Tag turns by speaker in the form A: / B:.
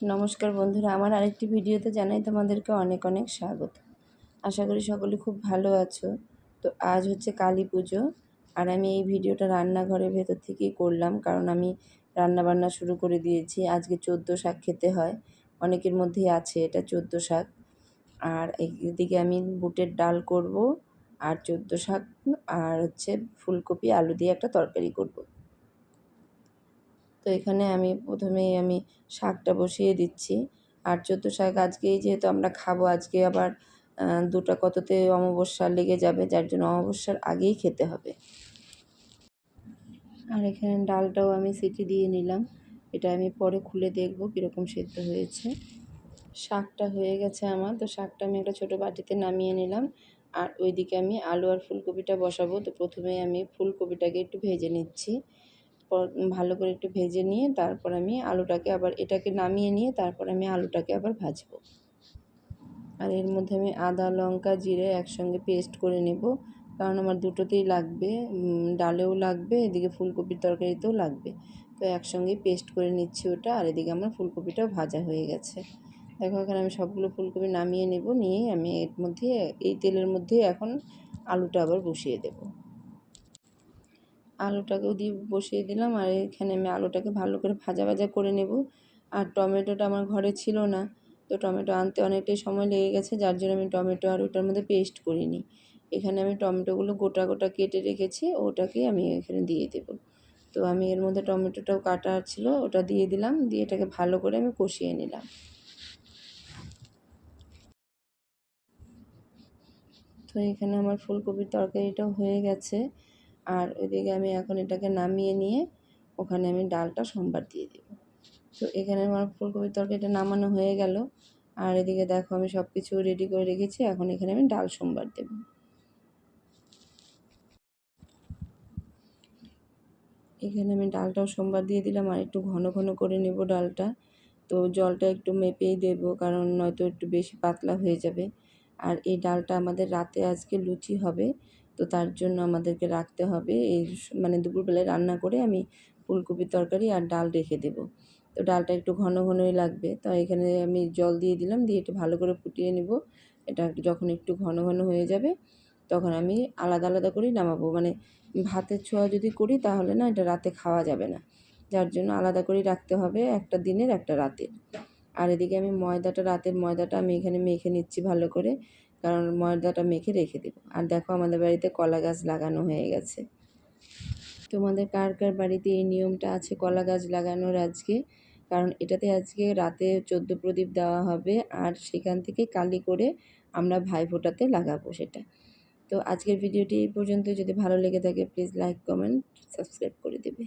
A: নমস্কার বন্ধুরা, আমার আরেকটি ভিডিওতে জানাই তোমাদেরকে অনেক অনেক স্বাগত। আশা করি সকলে খুব ভালো আছো। তো আজ হচ্ছে কালী পুজো, আর আমি এই ভিডিওটা রান্নাঘরের ভেতর থেকেই করলাম, কারণ আমি রান্না বান্না শুরু করে দিয়েছি। আজকে চোদ্দ শাক খেতে হয়, অনেকের মধ্যেই আছে এটা চোদ্দ শাক। আর এদিকে আমি বুটের ডাল করব, আর চোদ্দ শাক, আর হচ্ছে ফুলকপি, আলু দিয়ে একটা তরকারি করব। তো এখানে আমি প্রথমেই আমি শাকটা বসিয়ে দিচ্ছি। আর চোদ্দ শাক আজকেই যেহেতু আমরা খাব, আজকে আবার দুটা কততে অমাবস্যা লেগে যাবে, যার জন্য অমাবস্যার আগেই খেতে হবে। আর এখানে ডালটাও আমি সিটি দিয়ে নিলাম। এটা আমি পরে খুলে দেখব কীরকম সেদ্ধ হয়েছে। শাকটা হয়ে গেছে আমার, তো শাকটা আমি একটা ছোটো বাটিতে নামিয়ে নিলাম। আর ওইদিকে আমি আলু আর ফুলকপিটা বসাবো। তো প্রথমে আমি ফুলকপিটাকে একটু ভেজে নিচ্ছি। ভালো করে একটু ভেজে নিয়ে তারপর আমি আলুটাকে আবার এটাকে নামিয়ে নিয়ে তারপর আমি আলুটাকে আবার ভাজবো। আর এর মধ্যে আমি আদা, লঙ্কা, জিরে একসঙ্গে পেস্ট করে নেব। কারণ আমার দুটোতেই লাগবে ডালেও লাগবে, এদিকে ফুলকপির তরকারিতেও লাগবে। তো একসঙ্গেই পেস্ট করে নিচ্ছি ওটা, আর এদিকে আমার ফুলকপিটাও ভাজা হয়ে গেছে। দেখো, এখানে আমি সবগুলো ফুলকপি নামিয়ে নেব, নিয়ে আমি এর মধ্যে, এই তেলের মধ্যে এখন আলুটা আবার বসিয়ে দেবো। আলুটাকেও দিয়ে বসিয়ে দিলাম আর এখানে আমি আলুটাকে ভালো করে ভাজা ভাজা করে নেব। আর টমেটোটা আমার ঘরে ছিল না, তো টমেটো আনতে অনেকটাই সময় লেগে গেছে, যার জন্য আমি টমেটো আর ওটার মধ্যে পেস্ট করিনি। এখানে আমি টমেটোগুলো গোটা গোটা কেটে রেখেছি, ওটাকে আমি এখানে দিয়ে দেব। তো আমি এর মধ্যে টমেটোটাও কাটা ছিল, ওটা দিয়ে দিলাম, দিয়ে এটাকে ভালো করে আমি কষিয়ে নিলাম। তো এখানে আমার ফুলকপির তরকারিটাও হয়ে গেছে। আর ওইদিকে আমি এখন এটাকে নামিয়ে নিয়ে ওখানে আমি ডালটা সোমবার দিয়ে দেব। তো এখানে আমার ফুলকপির তরকারিটা নামানো হয়ে গেল। আর এদিকে দেখো আমি সব কিছু রেডি করে রেখেছি, এখন এখানে আমি ডাল সোমবার দেব। এখানে আমি ডালটাও সোমবার দিয়ে দিলাম আর একটু ঘন ঘন করে নেব ডালটা। তো জলটা একটু মেপেই দেবো, কারণ নয়তো একটু বেশি পাতলা হয়ে যাবে। আর এই ডালটা আমাদের রাতে আজকে লুচি হবে তো তার জন্য আমাদেরকে রাখতে হবে। এই মানে দুপুরবেলায় রান্না করে আমি ফুলকপির তরকারি আর ডাল রেখে দেব। তো ডালটা একটু ঘন ঘনই লাগবে। তো এখানে আমি জল দিয়ে দিলাম, দিয়ে একটু ভালো করে ফুটিয়ে নেব। এটা যখন একটু ঘন ঘন হয়ে যাবে, তখন আমি আলাদা আলাদা করেই নামাবো। মানে ভাতের ছোঁয়া যদি করি, তাহলে না এটা রাতে খাওয়া যাবে না। যার জন্য আলাদা করেই রাখতে হবে, একটা দিনের, একটা রাতের। আর এদিকে আমি ময়দাটা, রাতের ময়দাটা আমি এখানে মেখে নিচ্ছি ভালো করে। কারণ ময়দাটা মেখে রেখে দেব। আর দেখো আমাদের বাড়িতে কলা গাছ লাগানো হয়ে গেছে। তোমাদের কার কার বাড়িতে এই নিয়মটা আছে কলা গাছ লাগানোর আজকে? কারণ এটাতে আজকে রাতে চোদ্দ প্রদীপ দেওয়া হবে আর সেখান থেকে কালি করে আমরা ভাই ফোটাতে লাগাবো সেটা। তো আজকের ভিডিওটি এই পর্যন্ত যদি ভালো লেগে থাকে প্লিজ লাইক কমেন্ট সাবস্ক্রাইব করে দেবে।